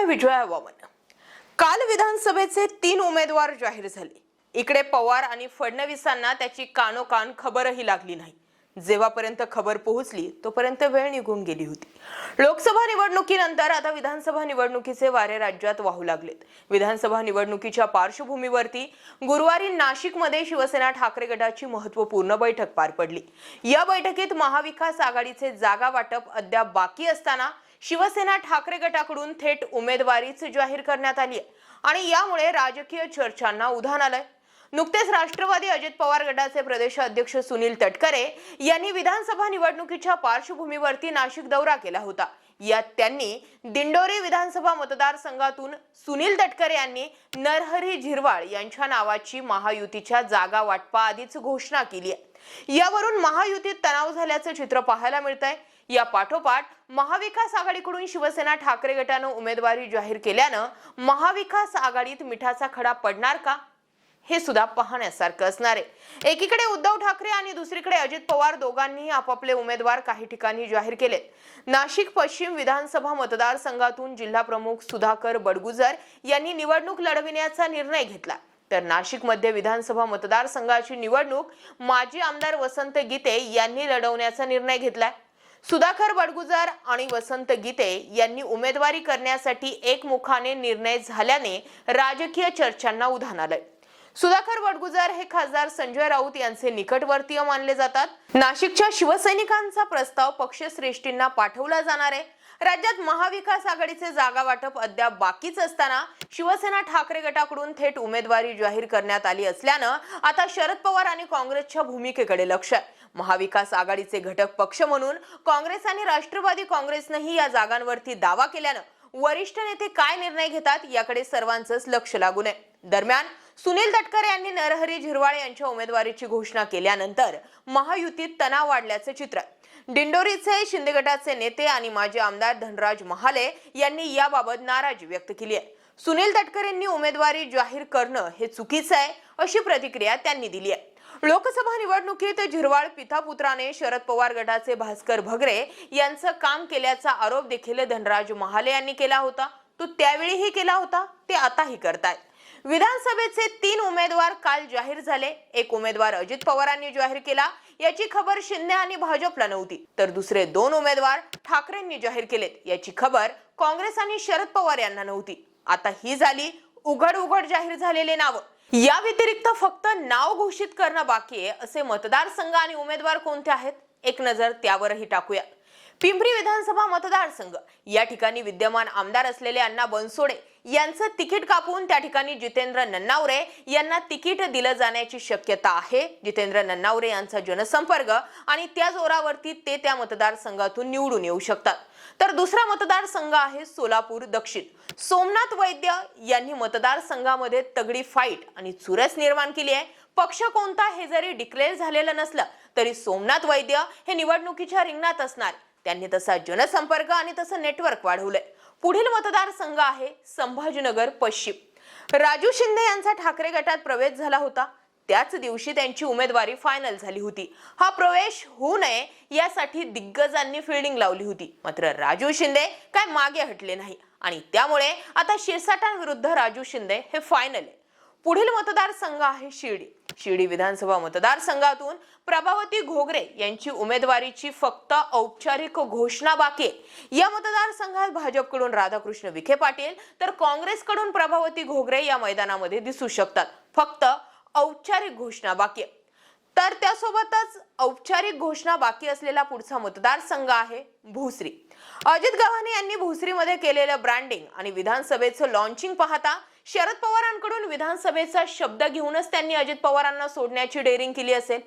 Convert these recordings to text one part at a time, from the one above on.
मी विजया वामन काल विधानसभेचे तीन उमेदवार जाहीर झाले. इकडे पवार आणि फडणवीसांना त्याची कानोकान खबरही लागली नाही. जेव्हापर्यंत खबर पोहोचली तोपर्यंत वेळ निघून गेली होती. लोकसभा निवडणुकीनंतर आता विधानसभा निवडणुकीचे वारे राज्यात वाहू लागलेत. विधानसभा निवडणुकीच्या पार्श्वभूमीवरती गुरुवारी नाशिकमध्ये शिवसेना ठाकरे गटाची महत्त्वपूर्ण बैठक पार पडली. या बैठकीत महाविकास आघाडीचे जागा वाटप अद्याप बाकी असताना शिवसेना ठाकरे गटाकडून थेट उमेदवारीच जाहीर करण्यात आली आहे. आणि यामुळे राजकीय चर्चांना उधाण आलंय. नुकतेच राष्ट्रवादी अजित पवार गटाचे प्रदेशाध्यक्ष सुनील तटकरे यांनी विधानसभा निवडणुकीच्या पार्श्वभूमीवरती नाशिक दौरा केला होता. यात त्यांनी दिंडोरी विधानसभा मतदारसंघातून सुनील तटकरे यांनी नरहरी झिरवाळ यांच्या नावाची महायुतीच्या जागा वाटपा आधीच घोषणा केली आहे. यावरून महायुतीत तणाव झाल्याचं चित्र पाहायला मिळत आहे या पाठोपाठ महाविकास आघाडीकडून शिवसेना ठाकरे गटानं उमेदवारी जाहीर केल्यानं महाविकास आघाडीत मिठाचा खडा पडणार का? हे सुद्धा पाहण्यासारखं असणार आहे. एकीकडे उद्धव ठाकरे आणि दुसरीकडे अजित पवार दोघांनीही आपापले उमेदवार काही ठिकाणी जाहीर केलेत. नाशिक पश्चिम विधानसभा मतदारसंघातून जिल्हा प्रमुख सुधाकर बडगुजर यांनी निवडणूक लढविण्याचा निर्णय घेतला. तर नाशिक मध्य विधानसभा मतदारसंघाची निवडणूक माजी आमदार वसंत गीते यांनी लढवण्याचा निर्णय घेतलाय. सुधाकर बडगुजर आणि वसंत गीते यांनी उमेदवारी करण्यासाठी एकमुखाने निर्णय झाल्याने राजकीय चर्चांना उधाण आलंय. सुधाकर बडगुजर हे खासदार संजय राऊत यांचे निकटवर्तीय मानले जातात. नाशिकच्या शिवसैनिकांचा प्रस्ताव पक्षश्रेष्ठींना पाठवला जाणार आहे. राज्यात महाविकास आघाडीचे जागा वाटप अद्याप बाकीच असताना शिवसेना ठाकरे गटाकडून थेट उमेदवारी जाहीर करण्यात आली असल्यानं आता शरद पवार आणि काँग्रेसच्या भूमिकेकडे लक्ष आहे. महाविकास आघाडीचे घटक पक्ष म्हणून काँग्रेस आणि राष्ट्रवादी काँग्रेसनंही या जागांवरती दावा केल्यानं वरिष्ठ नेते काय निर्णय घेतात याकडे सर्वांचंच लक्ष लागून आहे. दरम्यान सुनील तटकरे यांनी नरहरी झिरवाळ यांच्या उमेदवारीची घोषणा केल्यानंतर महायुतीत तणाव वाढल्याचे चित्र. दिंडोरीचे शिंदे गटाचे नेते आणि माजी आमदार धनराज महाले यांनी याबाबत नाराजी व्यक्त केली आहे. सुनील तटकरेंनी उमेदवारी जाहीर करणं हे चुकीचं आहे अशी प्रतिक्रिया त्यांनी दिली आहे. लोकसभा निवडणुकीत झिरवाळ पितापुत्राने शरद पवार गटाचे भास्कर भगरे यांचं काम केल्याचा आरोप देखील धनराज महाले यांनी केला होता. तो त्यावेळीही केला होता ते आताही करतायत. विधानसभेचे तीन उमेदवार काल जाहीर झाले. एक उमेदवार अजित पवारांनी जाहीर केला. याची खबर शिंदे आणि भाजपला नव्हती. तर दुसरे दोन उमेदवार ठाकरेंनी जाहीर केलेत. याची खबर काँग्रेस आणि शरद पवार यांना नव्हती. आता ही झाली उघड उघड जाहीर झालेले नाव. या व्यतिरिक्त फक्त नाव घोषित करणं बाकी आहे असे मतदारसंघ आणि उमेदवार कोणते आहेत? एक नजर त्यावरही टाकूया. पिंपरी विधानसभा मतदारसंघ. या ठिकाणी विद्यमान आमदार असलेले अण्णा बनसोडे यांचं तिकीट कापून त्या ठिकाणी जितेंद्र नन्नावरे यांना तिकीट दिलं जाण्याची शक्यता आहे. जितेंद्र नन्नावरे यांचा जनसंपर्क आणि त्या जोरावरती ते त्या मतदारसंघातून निवडून येऊ शकतात. तर दुसरा मतदारसंघ आहे सोलापूर दक्षिण. सोमनाथ वैद्य यांनी मतदारसंघामध्ये तगडी फाईट आणि चुरस निर्माण केली आहे. पक्ष कोणता हे जरी डिक्लेअर झालेलं नसलं तरी सोमनाथ वैद्य हे निवडणुकीच्या रिंगणात असणार. त्यांनी तसा जनसंपर्क आणि तसं नेटवर्क वाढवलंय. पुढील मतदारसंघ आहे संभाजीनगर पश्चिम. राजू शिंदे यांचा ठाकरे गटात प्रवेश झाला होता. त्याच दिवशी त्यांची उमेदवारी फायनल झाली होती. हा प्रवेश होऊ नये यासाठी दिग्गजांनी फिल्डिंग लावली होती. मात्र राजू शिंदे काय मागे हटले नाही. आणि त्यामुळे आता शिरसाटांविरुद्ध राजू शिंदे हे फायनल आहे. पुढील मतदारसंघ आहे शिर्डी. शिर्डी विधानसभा मतदारसंघातून प्रभावती घोगरे यांची उमेदवारीची फक्त औपचारिक घोषणा बाकी या मतदारसंघात भाजपकडून राधाकृष्ण विखे पाटील तर काँग्रेसकडून प्रभावती घोगरे या मैदानामध्ये दिसू शकतात. फक्त औपचारिक घोषणा बाकी तर त्यासोबतच औपचारिक घोषणा बाकी असलेला पुढचा मतदारसंघ आहे भोसरी. अजित गव्हाणे यांनी भोसरीमध्ये केलेलं ब्रँडिंग आणि विधानसभेचं लॉन्चिंग पाहता शरद पवारांकडून विधानसभेचा शब्द घेऊनच त्यांनी अजित पवारांना सोडण्याची डेअरिंग केली असेल.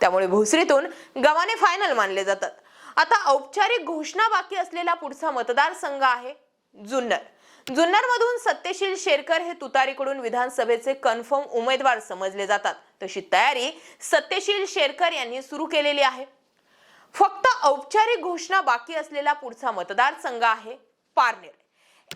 त्यामुळे भोसरीतून गव्हाणे फायनल मानले जातात. आता औपचारिक घोषणा बाकी असलेला पुढचा मतदारसंघ आहे जुन्नर. जुन्नरमधून सत्यशील शेरकर हे तुतारीकडून विधानसभेचे कन्फर्म उमेदवार समजले जातात. तशी तयारी सत्यशील शेरकर यांनी सुरू केलेली आहे. फक्त औपचारिक घोषणा बाकी असलेला पुढचा मतदारसंघ आहे पारनेर.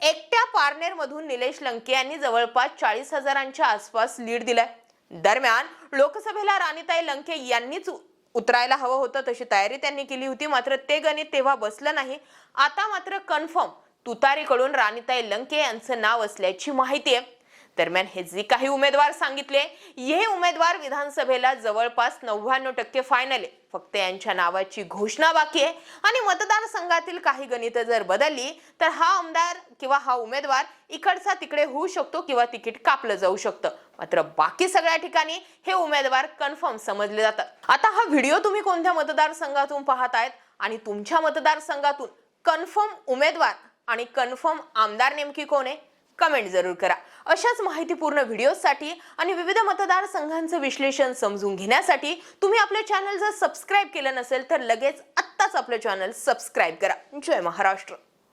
एकट्या पारनेरमधून निलेश लंके यांनी जवळपास चाळीस हजारांच्या आसपास लीड दिलाय. दरम्यान लोकसभेला राणीताई लंके यांनीच उतरायला हवं होतं तशी तयारी त्यांनी केली होती. मात्र ते गणित तेव्हा बसलं नाही. आता मात्र कन्फर्म तुतारीकडून राणीताई लंके यांचं नाव असल्याची माहिती आहे. दरम्यान हे जे काही उमेदवार सांगितले हे उमेदवार विधानसभेला जवळपास नव्याण्णव टक्के फायनल आहे. फक्त यांच्या नावाची घोषणा बाकी आहे. आणि मतदारसंघातील काही गणित जर बदलली तर हा आमदार किंवा हा उमेदवार इकडचा तिकडे होऊ शकतो किंवा तिकीट कापलं जाऊ शकतं. मात्र बाकी सगळ्या ठिकाणी हे उमेदवार कन्फर्म समजले जातात. आता हा व्हिडिओ तुम्ही कोणत्या मतदारसंघातून पाहत आहेत आणि तुमच्या मतदारसंघातून कन्फर्म उमेदवार आणि कन्फर्म आमदार नेमकी कोण आहे? कमेंट जरूर करा. अशाच माहितीपूर्ण व्हिडिओसाठी आणि विविध मतदारसंघांचं विश्लेषण समजून घेण्यासाठी तुम्ही आपलं चॅनल जर सबस्क्राईब केलं नसेल तर लगेच आत्ताच आपलं चॅनल सबस्क्राईब करा. जय महाराष्ट्र.